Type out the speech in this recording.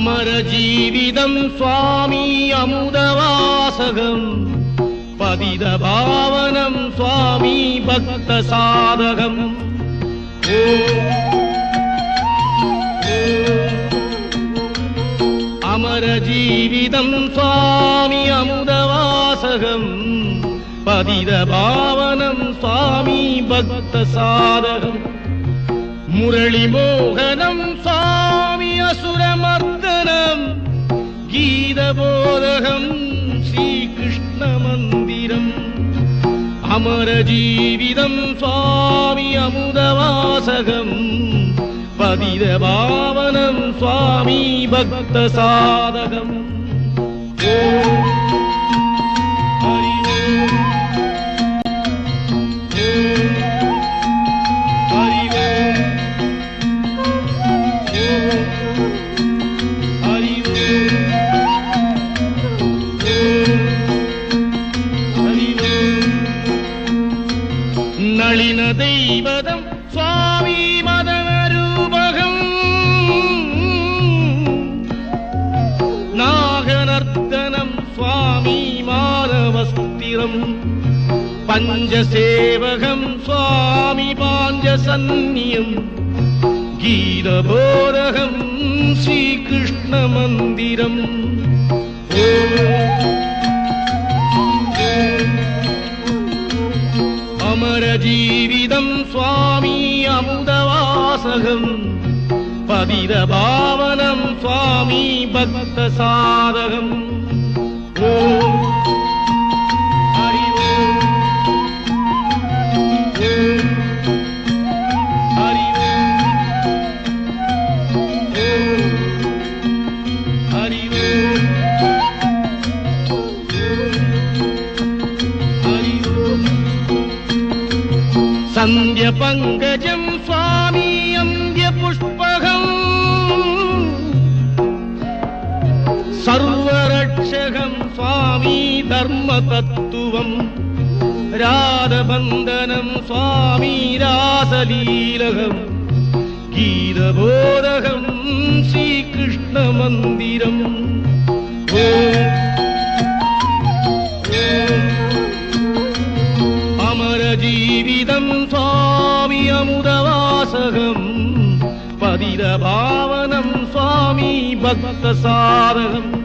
அமர ஜீவிதம் சுவாமி அமுதவாசகம். பதித பாவனம் சுவாமி பக்த சாதகம். அமர ஜீவிதம் சுவாமி அமுதவாசகம். பதித பாவனம் சுவாமி பக்த சாதகம். முரளி மோகனம் श्रीकृष्ण श्रीकृष्णमन्दिरम्। अमरजीवितम् स्वामि अमुदवासकम्। पतितपावनम् स्वामी भक्तसाधकम्। நளின தெய்வதம் சுவாமி மதனரூபகம். நாகநர்த்தனம் சுவாமி மானவஸ்திரம் பஞ்சசேவகம் சுவாமி பாஞ்சசன்னியம் கீதபோரகம் ஸ்ரீகிருஷ்ண மந்திரம். அமரஜீ स्वामी अमृतवासहम् पविरभावनम् स्वामी भक्तसाधम् ओ पङ्कजम् स्वामी अद्य पुष्पकम्। सर्वरक्षकम् स्वामी धर्मतत्त्वम्। राधवन्दनम् स्वामी रासलीलहम्। कीरबोधम् श्रीकृष्णमन्दिरम्। பதித பாவனம் சுவாமி பக்த சாதகம்